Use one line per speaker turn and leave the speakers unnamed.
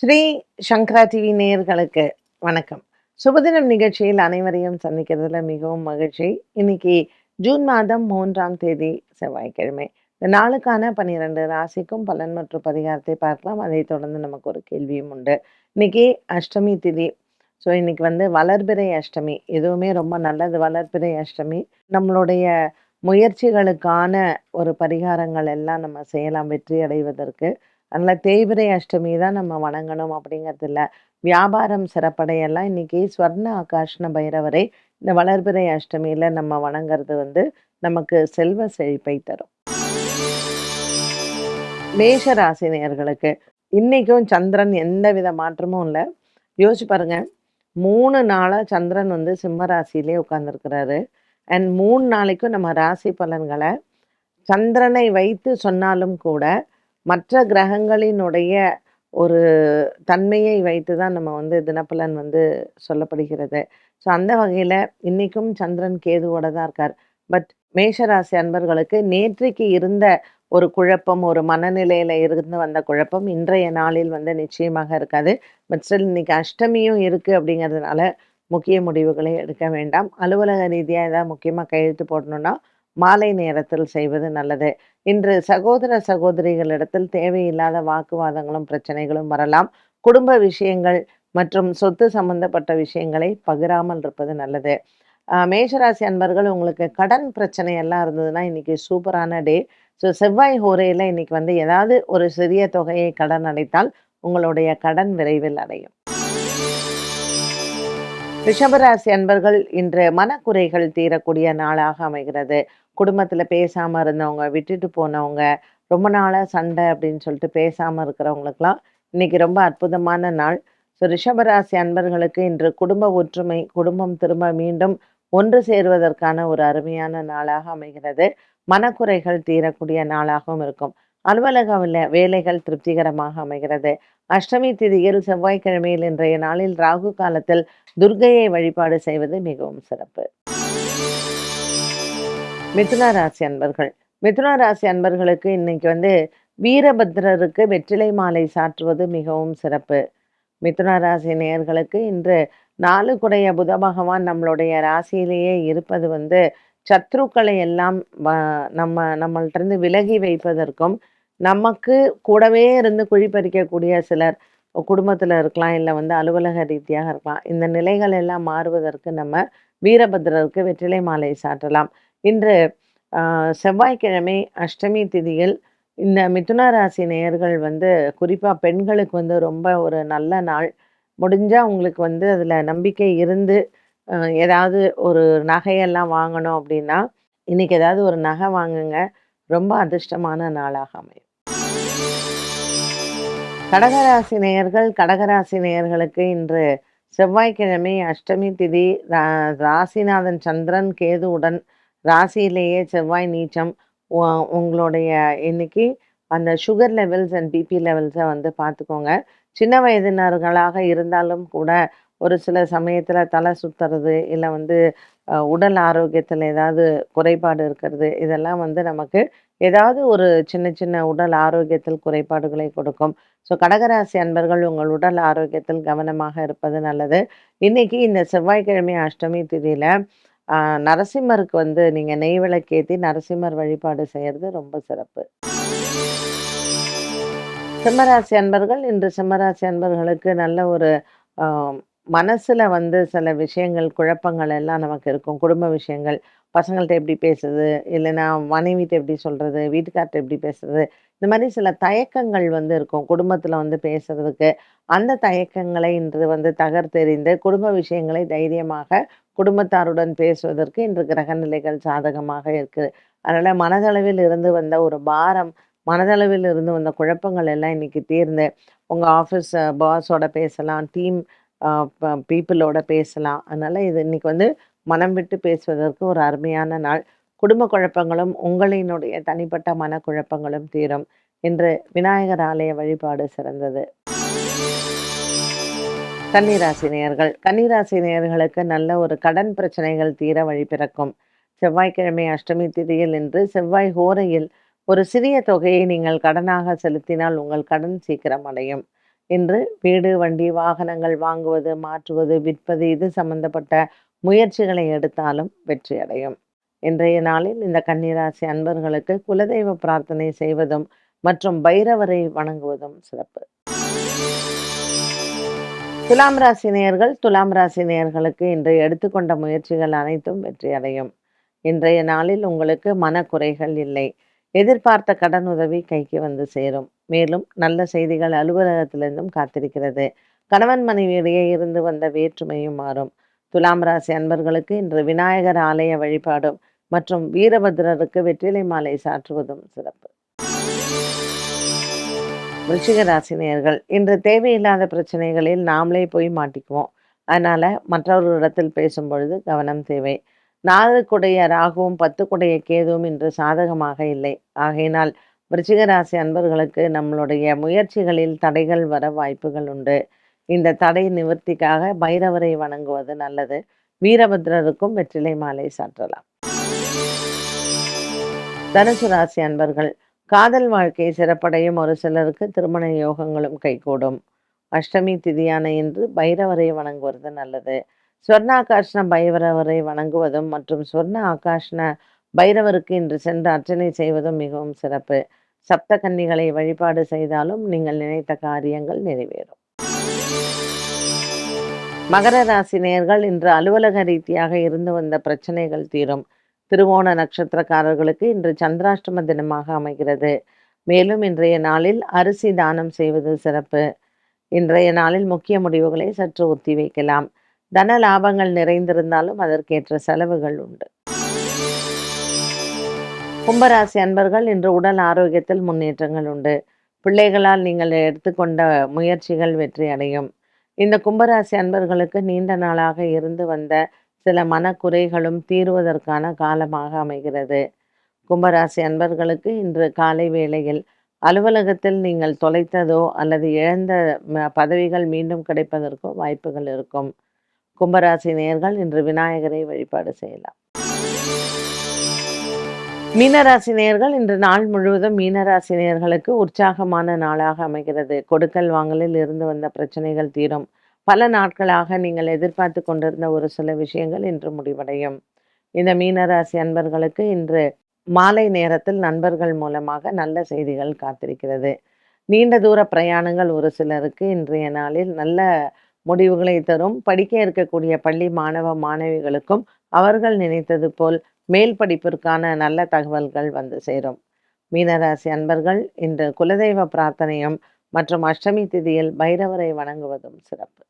ஸ்ரீ சங்கரா TV நேயர்களுக்கு வணக்கம். சுபதினம் நிகழ்ச்சியில் அனைவரையும் சந்திக்கிறதுல மிகவும் மகிழ்ச்சி. இன்னைக்கு ஜூன் மாதம் மூன்றாம் தேதி செவ்வாய்க்கிழமை. இந்த நாளுக்கான பன்னிரெண்டு ராசிக்கும் பலன் மற்றும் பரிகாரத்தை பார்க்கலாம். அதை தொடர்ந்து நமக்கு ஒரு கேள்வியும் உண்டு. இன்னைக்கு அஷ்டமி திதி. ஸோ இன்னைக்கு வந்து வளர்பிறை அஷ்டமி. எதுவுமே ரொம்ப நல்லது. வளர்பிறை அஷ்டமி. நம்மளுடைய முயற்சிகளுக்கான ஒரு பரிகாரங்கள் எல்லாம் நம்ம செய்யலாம். வெற்றி அடைவதற்கு. அதனால் தேய்பிரை அஷ்டமி தான் நம்ம வணங்கணும் அப்படிங்கிறது இல்லை வியாபாரம் சிறப்படையெல்லாம் இன்னைக்கு ஸ்வர்ண ஆகாஷ்ண பைரவரை இந்த வளர்பிறை அஷ்டமியில் நம்ம வணங்குறது வந்து நமக்கு செல்வ செழிப்பை தரும். மேஷ ராசினியர்களுக்கு இன்னைக்கும் சந்திரன் எந்த வித மாற்றமும் இல்லை. யோசிச்சு பாருங்க. மூணு நாளாக சந்திரன் வந்து சிம்ம ராசியிலே உட்கார்ந்துருக்கிறாரு. அண்ட் மூணு நாளைக்கும் நம்ம ராசி பலன்களை சந்திரனை வைத்து சொன்னாலும் கூட மற்ற கிரகங்களினுடைய ஒரு தன்மையை வைத்து தான் நம்ம வந்து தினப்பலன் வந்து சொல்லப்படுகிறது. ஸோ அந்த வகையில் இன்றைக்கும் சந்திரன் கேதுவோட தான் இருக்கார். பட் மேஷராசி அன்பர்களுக்கு நேற்றைக்கு இருந்த ஒரு குழப்பம் ஒரு மனநிலையில் இருந்து வந்த குழப்பம் இன்றைய நாளில் வந்து நிச்சயமாக இருக்காது. பட் ஸ்டில் இன்னைக்கு அஷ்டமியும் இருக்குது அப்படிங்கிறதுனால முக்கிய முடிவுகளை எடுக்க வேண்டாம். அலுவலக ரீதியாக ஏதாவது முக்கியமாக கையெழுத்து போடணும்னா மாலை நேரத்தில் செய்வது நல்லது. இன்று சகோதர சகோதரிகளிடத்தில் தேவையில்லாத வாக்குவாதங்களும் பிரச்சனைகளும் வரலாம். குடும்ப விஷயங்கள் மற்றும் சொத்து சம்பந்தப்பட்ட விஷயங்களை பகிராமல் இருப்பது நல்லது. மேஷராசி அன்பர்கள் உங்களுக்கு கடன் பிரச்சனை எல்லாம் இருந்ததுன்னா இன்னைக்கு சூப்பரான டே. ஸோ செவ்வாய் ஹோரையில் இன்னைக்கு வந்து ஏதாவது ஒரு சிறிய தொகையை கடன் அடைத்தால் உங்களுடைய கடன் விரைவில் அடையும். ரிஷபராசி அன்பர்கள் இன்று மனக்குறைகள் தீரக்கூடிய நாளாக அமைகிறது. குடும்பத்தில் பேசாமல் இருந்தவங்க விட்டுட்டு போனவங்க ரொம்ப நாளாக சண்டை அப்படின்னு சொல்லிட்டு பேசாமல் இருக்கிறவங்களுக்கெல்லாம் இன்னைக்கு ரொம்ப அற்புதமான நாள். ஸோ ரிஷபராசி அன்பர்களுக்கு இன்று குடும்ப ஒற்றுமை குடும்பம் திரும்ப மீண்டும் ஒன்று சேருவதற்கான ஒரு அருமையான நாளாக அமைகிறது. மனக்குறைகள் தீரக்கூடிய நாளாகவும் இருக்கும். அலுவலக வேலைகள் திருப்திகரமாக அமைகிறது. அஷ்டமி திதியில் செவ்வாய்க்கிழமையில் இன்றைய நாளில் ராகு காலத்தில் துர்கையை வழிபாடு செய்வது மிகவும் சிறப்பு. மிதுன ராசி அன்பர்கள். மிதுன ராசி அன்பர்களுக்கு இன்னைக்கு வந்து வீரபத்ரருக்கு வெற்றிலை மாலை சாற்றுவது மிகவும் சிறப்பு. மிதுன ராசி நேயர்களுக்கு இன்று நாலு குடைய புத பகவான் நம்மளுடைய ராசியிலேயே இருப்பது வந்து சத்ருக்களை எல்லாம் வ- நம்ம நம்மள்ட்டேருந்து விலகி வைப்பதற்கும் நமக்கு கூடவே இருந்து குழி பறிக்கக்கூடிய சிலர் குடும்பத்தில் இருக்கலாம் இல்லை வந்து அலுவலக ரீதியாக இருக்கலாம். இந்த நிலைகள் எல்லாம் மாறுவதற்கு நம்ம வீரபத்ரருக்கு வெற்றிலை மாலை சாற்றலாம். இன்று செவ்வாய்க்கிழமை அஷ்டமி திதியில் இந்த மிதுன ராசி நேயர்கள் வந்து குறிப்பாக பெண்களுக்கு வந்து ரொம்ப ஒரு நல்ல நாள். முடிஞ்சால் உங்களுக்கு வந்து அதில் நம்பிக்கை இருந்து ஏதாவது ஒரு நகையெல்லாம் வாங்கணும் அப்படின்னா இன்னைக்கு ஏதாவது ஒரு நகை வாங்குங்க. ரொம்ப அதிர்ஷ்டமான நாளாக அமையும். கடகராசி நேயர்கள் கடகராசி நேயர்களுக்கு இன்று செவ்வாய்க்கிழமை அஷ்டமி திதி ரா- ராசிநாதன் சந்திரன் கேதுவுடன் ராசியிலேயே செவ்வாய் நீச்சம் உங்களுடைய இன்னைக்கு அந்த சுகர் லெவல்ஸ் அண்ட் பிபி லெவல்ஸை வந்து பார்த்துக்கோங்க. சின்ன வயதினர்களாக இருந்தாலும் கூட ஒரு சில சமயத்தில் தலை சுத்துறது இல்லை வந்து உடல் ஆரோக்கியத்தில் ஏதாவது குறைபாடு இருக்கிறது இதெல்லாம் வந்து நமக்கு ஏதாவது ஒரு சின்ன சின்ன உடல் ஆரோக்கியத்தில் குறைபாடுகளை கொடுக்கும். ஸோ கடகராசி அன்பர்கள் உங்கள் உடல் ஆரோக்கியத்தில் கவனமாக இருப்பது நல்லது. இன்னைக்கு இந்த செவ்வாய்க்கிழமை அஷ்டமி திதியில நரசிம்மருக்கு வந்து நீங்கள் நெய் விளக்கேற்றி நரசிம்மர் வழிபாடு செய்யறது ரொம்ப சிறப்பு. சிம்மராசி அன்பர்கள் இன்று சிம்மராசி அன்பர்களுக்கு நல்ல ஒரு மனசில் வந்து சில விஷயங்கள் குழப்பங்கள் எல்லாம் நமக்கு இருக்கும். குடும்ப விஷயங்கள் பசங்கள்கிட்ட எப்படி பேசுறது? இல்லைன்னா மனைவிட்ட எப்படி சொல்கிறது வீட்டுக்கார்ட்ட எப்படி பேசுறது? இந்த மாதிரி சில தயக்கங்கள் வந்து இருக்கும். குடும்பத்தில் வந்து பேசுறதுக்கு. அந்த தயக்கங்களை இன்று வந்து தகர்த்தெறிந்து குடும்ப விஷயங்களை தைரியமாக குடும்பத்தாருடன் பேசுவதற்கு இன்று கிரக நிலைகள் சாதகமாக இருக்குது அதனால் மனதளவில் இருந்து வந்த ஒரு பாரம் மனதளவில் இருந்து வந்த குழப்பங்கள் எல்லாம் இன்னைக்கு தீர்ந்து உங்கள் ஆஃபீஸ் பாஸோட பேசலாம் டீம் பீப்புளோட பேசலாம். அதனால் இது இன்னைக்கு வந்து மனம் விட்டு பேசுவதற்கு ஒரு அருமையான நாள். குடும்ப குழப்பங்களும் உங்களினுடைய தனிப்பட்ட மனக்குழப்பங்களும் தீரும் இன்று விநாயகர் ஆலய வழிபாடு சிறந்தது. கன்னிராசி நேயர்கள் கன்னிராசி நேயர்களுக்கு நல்ல ஒரு கடன் பிரச்சனைகள் தீர வழி பிறக்கும். செவ்வாய்க்கிழமை அஷ்டமி திதியில் இன்று செவ்வாய் ஹோரையில் ஒரு சிறிய தொகையை நீங்கள் கடனாக செலுத்தினால் உங்கள் கடன் சீக்கிரம் அடையும். இன்று வீடு வண்டி வாகனங்கள் வாங்குவது மாற்றுவது விற்பது இது சம்பந்தப்பட்ட முயற்சிகளை எடுத்தாலும் வெற்றி அடையும். இன்றைய நாளில் இந்த கன்னிராசி அன்பர்களுக்கு குலதெய்வ பிரார்த்தனை செய்வதும் மற்றும் பைரவரை வணங்குவதும் சிறப்பு. துலாம் ராசி நேயர்கள் துலாம் ராசி நேயர்களுக்கு இன்று எடுத்துக்கொண்ட முயற்சிகள் அனைத்தும் வெற்றி அடையும். இன்றைய நாளில் உங்களுக்கு மனக்குறைகள் இல்லை. எதிர்பார்த்த கடன் உதவி கைக்கு வந்து சேரும். மேலும் நல்ல செய்திகள் அலுவலகத்திலிருந்தும் காத்திருக்கிறது. கணவன் மனைவியிடையே இருந்து வந்த வேற்றுமையும் மாறும். துலாம் ராசி அன்பர்களுக்கு இன்று விநாயகர் ஆலய வழிபாடும் மற்றும் வீரபத்ரருக்கு வெற்றிலை மாலை சாற்றுவதும் சிறப்பு. விருச்சிக ராசினியர்கள் இன்று தேவையில்லாத பிரச்சனைகளில் நாமளே போய் மாட்டிக்குவோம். அதனால மற்றவர்களிடத்தில் பேசும் பொழுது கவனம் தேவை. நாலுக்குடைய ராகுவும் பத்துக்குடைய கேதுவும் இன்று சாதகமாக இல்லை. ஆகையினால் விருச்சிகராசி அன்பர்களுக்கு நம்மளுடைய முயற்சிகளில் தடைகள் வர வாய்ப்புகள் உண்டு. இந்த தடை நிவர்த்திக்காக பைரவரை வணங்குவது நல்லது. வீரபத்ரருக்கும் வெற்றிலை மாலை சாற்றலாம். தனுசு ராசி அன்பர்கள் காதல் வாழ்க்கை சிறப்படையும் ஒரு சிலருக்கு திருமண யோகங்களும் கைகூடும். அஷ்டமி திதியான இன்று பைரவரை வணங்குவது நல்லது. ஸ்வர்ண ஆகாஷ்ண பைரவரை வணங்குவதும் மற்றும் ஸ்வர்ண ஆகாஷ்ண பைரவருக்கு இன்று சென்று அர்ச்சனை செய்வதும் மிகவும் சிறப்பு. சப்த கன்னிகளை வழிபாடு செய்தாலும் நீங்கள் நினைத்த காரியங்கள் நிறைவேறும். மகர ராசி நேர்கள் இன்று அலுவலக ரீதியாக இருந்து வந்த பிரச்சனைகள் தீரும். திருவோண நட்சத்திரக்காரர்களுக்கு இன்று சந்திராஷ்டம தினமாக அமைகிறது. மேலும் இன்றைய நாளில் அரிசி தானம் செய்வது சிறப்பு. இன்றைய நாளில் முக்கிய முடிவுகளை சற்று ஒத்தி வைக்கலாம். தன லாபங்கள் நிறைந்திருந்தாலும் அதற்கேற்ற செலவுகள் உண்டு. கும்பராசி அன்பர்கள் இன்று உடல் ஆரோக்கியத்தில் முன்னேற்றங்கள் உண்டு. பிள்ளைகளால் நீங்கள் எடுத்துக்கொண்ட முயற்சிகள் வெற்றி அடையும். இந்த கும்பராசி அன்பர்களுக்கு நீண்ட நாளாக இருந்து வந்த சில மனக்குறைகளும் தீர்வதற்கான காலமாக அமைகிறது. கும்பராசி அன்பர்களுக்கு இன்று காலை வேளையில் அலுவலகத்தில் நீங்கள் தொலைத்ததோ அல்லது இழந்த பதவிகள் மீண்டும் கிடைப்பதற்கோ வாய்ப்புகள் இருக்கும். கும்பராசி நேர்கள் இன்று விநாயகரை வழிபாடு செய்யலாம். மீனராசி இன்று நாள் முழுவதும் மீனராசினியர்களுக்கு உற்சாகமான நாளாக அமைகிறது. கொடுக்கல் வாங்கலில் இருந்து வந்த பிரச்சனைகள் தீரும். பல நாட்களாக நீங்கள் எதிர்பார்த்து கொண்டிருந்த ஒரு சில விஷயங்கள் இன்று முடிவடையும். இந்த மீனராசி அன்பர்களுக்கு இன்று மாலை நேரத்தில் நண்பர்கள் மூலமாக நல்ல செய்திகள் காத்திருக்கிறது. நீண்ட தூர பிரயாணங்கள் ஒரு சிலருக்கு இன்றைய நாளில் நல்ல முடிவுகளை தரும். படிக்க இருக்கக்கூடிய பள்ளி மாணவ மாணவிகளுக்கும் அவர்கள் நினைத்தது போல் மேல் படிப்பிற்கான நல்ல தகவல்கள் வந்து சேரும். மீனராசி அன்பர்கள் இன்று குலதெய்வ பிரார்த்தனையும் மற்றும் அஷ்டமி திதியில் பைரவரை வணங்குவதும் சிறப்பு.